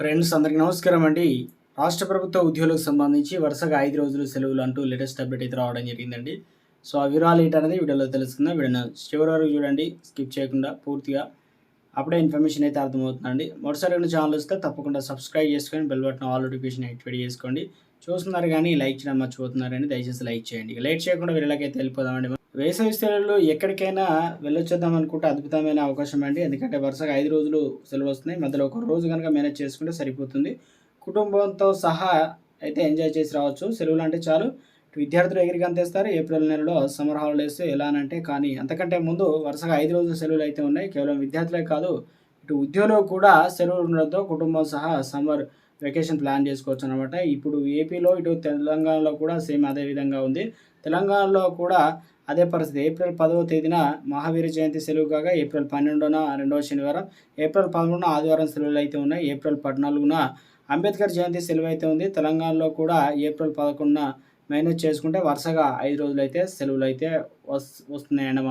Friends అందరికీ నమస్కారం అండి. రాష్ట్ర ప్రభుత్వ ఉద్యోగులకు సంబంధించి వరుసగా ఐదు రోజులు సెలవులు అంటూ లేటెస్ట్ అప్డేట్ అయితే రావడం జరిగిందండి. సో ఆ వివరాలు ఏంటనేది వీడియోలో తెలుసుకుందాం. వీడియో చివరి వరకు చూడండి. స్కిప్ చేయకుండా పూర్తిగా అప్పుడే ఇన్ఫర్మేషన్ అయితే అర్థమవుతుందండి. మొదటిసారి ఛానల్ వస్తే తప్పకుండా సబ్స్క్రైబ్ చేసుకొని bell button all notification activate చేసుకోండి. చూస్తున్నారు కానీ లైక్ చేయడం మర్చిపోతున్నారని దయచేసి లైక్ చేయండి. లైట్ చేయకుండా వీళ్ళకైతే వెళ్ళిపోదామండి. వేసవి సెలవులు ఎక్కడికైనా వెళ్ళొచ్చేద్దాం అనుకుంటే అద్భుతమైన అవకాశం అండి. ఎందుకంటే వరుసగా ఐదు రోజులు సెలవులు వస్తున్నాయి. మధ్యలో ఒక రోజు కనుక మేనేజ్ చేసుకుంటే సరిపోతుంది. కుటుంబంతో సహా అయితే ఎంజాయ్ చేసి రావచ్చు. సెలవులు అంటే చాలు. విద్యార్థులు ఎగిరికి అంతేస్తారు ఏప్రిల్ నెలలో సమ్మర్ హాలిడేస్ ఎలా అంటే కానీ అంతకంటే ముందు వరుసగా ఐదు రోజుల సెలవులు అయితే ఉన్నాయి. కేవలం విద్యార్థులే కాదు ఇటు ఉద్యోగులు కూడా సెలవులు ఉండడంతో కుటుంబం సహా సమ్మర్ వెకేషన్ ప్లాన్ చేసుకోవచ్చు అనమాట ఇప్పుడు ఏపీలో ఇటు తెలంగాణలో కూడా సేమ్ అదే విధంగా ఉంది. తెలంగాణలో కూడా అదే పరిస్థితి. ఏప్రిల్ పదవ తేదీన మహావీర జయంతి సెలవు కాగా ఏప్రిల్ పన్నెండున రెండవ శనివారం ఏప్రిల్ పదమూడున ఆదివారం సెలవులు అయితే ఉన్నాయి. ఏప్రిల్ పద్నాలుగున అంబేద్కర్ జయంతి సెలవు అయితే ఉంది. తెలంగాణలో కూడా ఏప్రిల్ పదకొండున మేనేజ్ చేసుకుంటే వరుసగా ఐదు రోజులు అయితే సెలవులు అయితే వస్ వస్తున్నాయి అన్నమాట